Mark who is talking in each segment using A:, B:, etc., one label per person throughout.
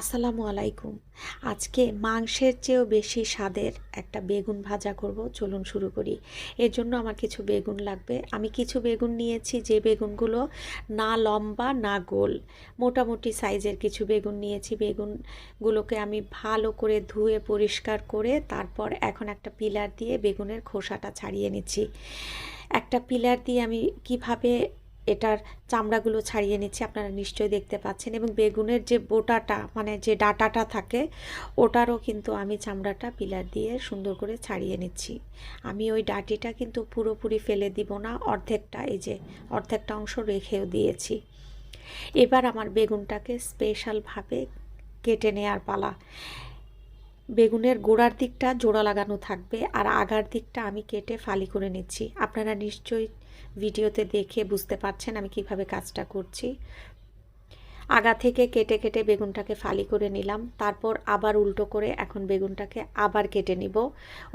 A: আসসালামু আলাইকুম। আজকে মাংসের চেয়েও বেশি স্বাদের একটা বেগুন ভাজা করব, চলুন শুরু করি। এর জন্য আমার কিছু বেগুন লাগবে। আমি কিছু বেগুন নিয়েছি, যে বেগুনগুলো না লম্বা, না গোল। মোটামুটি সাইজের কিছু বেগুন নিয়েছি। বেগুনগুলোকে আমি ভালো করে ধুয়ে পরিষ্কার করে তারপর এখন একটা পিলার দিয়ে বেগুনের খোসাটা ছাড়িয়ে নিচ্ছি। একটা পিলার দিয়ে আমি কীভাবে এটার চামড়াগুলো ছাড়িয়ে নিচ্ছি, আপনারা নিশ্চয়ই দেখতে পাচ্ছেন। এবং বেগুনের যে বোটাটা মানে যে ডাটাটা থাকে, ওটারও কিন্তু আমি চামড়াটা পিলার দিয়ে সুন্দর করে ছাড়িয়ে নিচ্ছি। আমি ওই ডাটিটা কিন্তু পুরোপুরি ফেলে দিব না, অর্ধেকটা, এই যে অর্ধেকটা অংশ রেখেও দিয়েছি। এবার আমার বেগুনটাকে স্পেশালভাবে কেটে নেওয়ার পালা। বেগুনের গোড়ার দিকটা জোড়া লাগানো থাকবে, আর আগার দিকটা আমি কেটে ফালি করে নিচ্ছি। আপনারা নিশ্চয়ই ভিডিওতে দেখে বুঝতে পারছেন আমি কীভাবে কাজটা করছি। আগা থেকে কেটে কেটে বেগুনটাকে ফালি করে নিলাম, তারপর আবার উল্টো করে এখন বেগুনটাকে আবার কেটে নিব।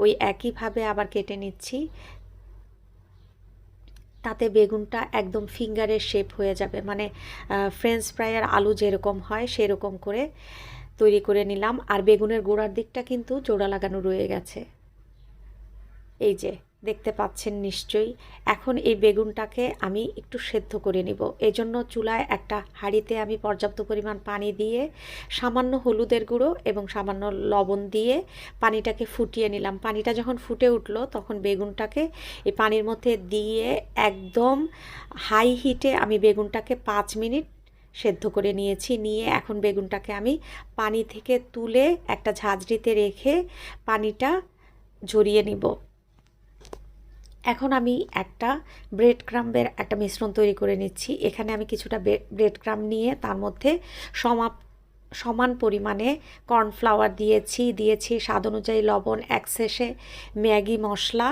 A: ওই একইভাবে আবার কেটে নিচ্ছি, তাতে বেগুনটা একদম ফিঙ্গারের শেপ হয়ে যাবে। মানে ফ্রেঞ্চ ফ্রাইয়ের আলু যেরকম হয় সেরকম করে তৈরি করে নিলাম। আর বেগুনের গোড়ার দিকটা কিন্তু জোড়া লাগানো রয়ে গেছে। এই যে দেখতে পাচ্ছেন নিশ্চয়ই। এখন এই বেগুনটাকে আমি একটু সেদ্ধ করে নিব। এজন্য চুলায় একটা হাঁড়িতে আমি পর্যাপ্ত পরিমাণ পানি দিয়ে, সামান্য হলুদের গুঁড়ো এবং সামান্য লবণ দিয়ে পানিটাকে ফুটিয়ে নিলাম। পানিটা যখন ফুটে উঠল, তখন বেগুনটাকে এই পানির মধ্যে দিয়ে একদম হাই হিটে আমি বেগুনটাকে পাঁচ মিনিট সেদ্ধ করে নিয়েছি। নিয়ে এখন বেগুনটাকে আমি পানি থেকে তুলে একটা ঝাঁঝরিতে রেখে পানিটা ঝরিয়ে নিব। এখন আমি একটা ব্রেড ক্রাম্বের একটা মিশ্রণ তৈরি করে নিচ্ছি। এখানে আমি কিছুটা ব্রেড ক্রাম নিয়ে তার মধ্যে সমাপ, সমান পরিমাণে কর্নফ্লাওয়ার দিয়েছি। দিয়েছি স্বাদ অনুযায়ী লবণ এক শেষে ম্যাগি মশলা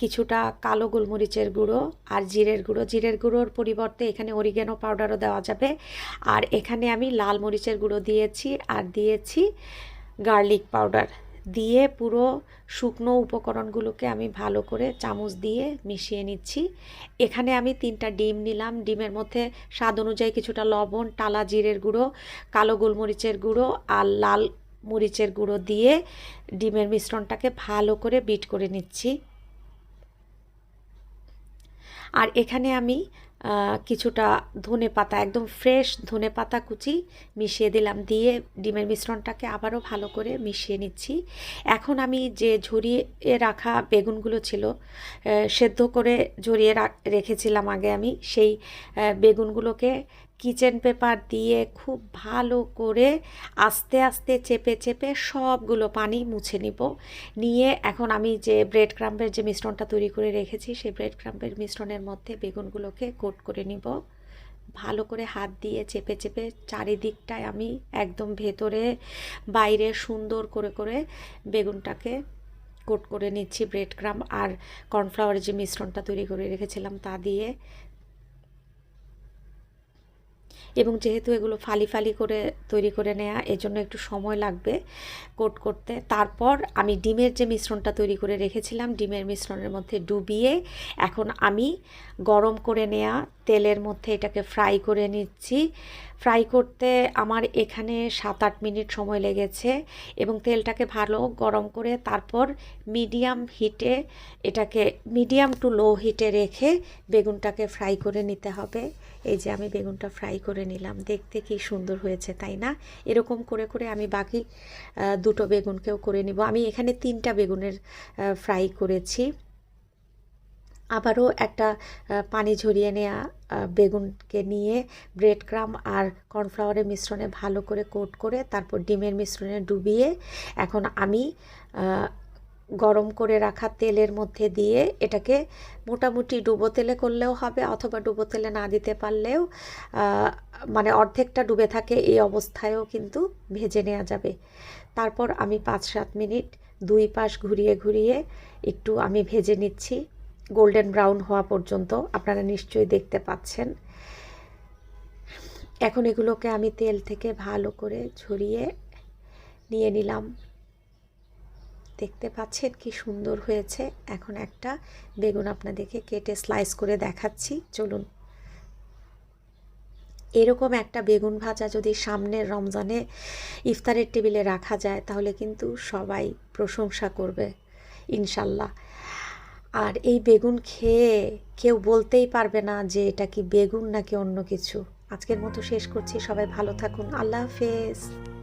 A: কিছুটা কালো গোলমরিচের গুঁড়ো আর জিরের গুঁড়ো। জিরের গুঁড়োর পরিবর্তে এখানে অরিগেনো পাউডারও দেওয়া যাবে। আর এখানে আমি লাল মরিচের গুঁড়ো দিয়েছি আর দিয়েছি গার্লিক পাউডার দিয়ে পুরো শুকনো উপকরণগুলোকে আমি ভালো করে চামচ দিয়ে মিশিয়ে নিচ্ছি। এখানে আমি তিনটা ডিম নিলাম। ডিমের মধ্যে স্বাদ অনুযায়ী কিছুটা লবণ, টালা জিরের গুঁড়ো, কালো গোলমরিচের গুঁড়ো আর লাল মরিচের গুঁড়ো দিয়ে ডিমের মিশ্রণটাকে ভালো করে বিট করে নিচ্ছি। আর এখানে আমি কিছুটা ধনে পাতা, একদম ফ্রেশ ধনে পাতা কুচি মিশিয়ে দিলাম। দিয়ে ডিমের মিশ্রণটাকে আবারও ভালো করে মিশিয়ে নিচ্ছি। এখন আমি যে ঝরিয়ে রাখা বেগুনগুলো ছিল সেদ্ধ করে ঝরিয়ে রেখেছিলাম আগে আমি, সেই বেগুনগুলোকে কিচেন পেপার দিয়ে খুব ভালো করে আস্তে আস্তে চেপে চেপে সবগুলো পানি মুছে নিব। নিয়ে এখন আমি যে ব্রেড ক্রাম্পের যে মিশ্রণটা তৈরি করে রেখেছি, সেই ব্রেড ক্রাম্পের মিশ্রণের মধ্যে বেগুনগুলোকে কোট করে নিব। ভালো করে হাত দিয়ে চেপে চেপে চারিদিকটায় আমি একদম ভেতরে, বাইরে সুন্দর করে করে বেগুনটাকে কোট করে নিচ্ছি ব্রেড ক্রাম আর কর্নফ্লাওয়ারের যে মিশ্রণটা তৈরি করে রেখেছিলাম তা দিয়ে। এবং যেহেতু এগুলো ফালি ফালি করে তৈরি করে নেওয়া এজন্য একটু সময় লাগবে কোট করতে। তারপর আমি ডিমের যে মিশ্রণটা তৈরি করে রেখেছিলাম, ডিমের মিশ্রণের মধ্যে ডুবিয়ে এখন আমি গরম করে নেওয়া তেলের মধ্যে এটাকে ফ্রাই করে নিচ্ছি। ফ্রাই করতে আমার এখানে সাত আট মিনিট সময় লেগেছে এবং তেলটাকে ভালো গরম করে তারপর মিডিয়াম হিটে এটাকে, মিডিয়াম টু লো হিটে রেখে বেগুনটাকে ফ্রাই করে নিতে হবে। এই যে আমি বেগুনটা ফ্রাই করে নিলাম, দেখতে কি সুন্দর হয়েছে, তাই না? এরকম করে করে আমি বাকি দুটো বেগুনকেও করে নিব। আমি এখানে তিনটা বেগুনের ফ্রাই করেছি। আবারও একটা পানি ঝরিয়ে নেওয়া বেগুনকে নিয়ে ব্রেড ক্রাম আর কর্নফ্লাওয়ারের মিশ্রণে ভালো করে কোট করে তারপর ডিমের মিশ্রণে ডুবিয়ে এখন আমি গরম করে রাখা তেলের মধ্যে দিয়ে এটাকে মোটামুটি ডুবো তেলে করলেও হবে অথবা ডুবো তেলে না দিতে পারলেও মানে অর্ধেকটা ডুবে থাকে এই অবস্থায়ও কিন্তু ভেজে নেওয়া যাবে। তারপর আমি পাঁচ সাত মিনিট দুই পাশ ঘুরিয়ে ঘুরিয়ে একটু আমি ভেজে নিচ্ছি। গোল্ডেন ব্রাউন হওয়া পর্যন্ত আপনারা নিশ্চয়ই দেখতে পাচ্ছেন। এখন এগুলোকে আমি তেল থেকে ভালো করে ঝরিয়ে নিয়ে নিলাম। দেখতে পাচ্ছেন কি সুন্দর হয়েছে। এখন একটা বেগুন আপনাদেরকে কেটে স্লাইস করে দেখাচ্ছি। চলুন। এরকম একটা বেগুন ভাজা যদি সামনের রমজানে ইফতারের টেবিলে রাখা যায়, তাহলে কিন্তু সবাই প্রশংসা করবে, ইনশাল্লাহ। আর এই বেগুন খেয়ে কেউ বলতেই পারবে না যে এটা কি বেগুন নাকি অন্য কিছু। আজকের মতো শেষ করছি। সবাই ভালো থাকুন। আল্লাহ হাফেজ।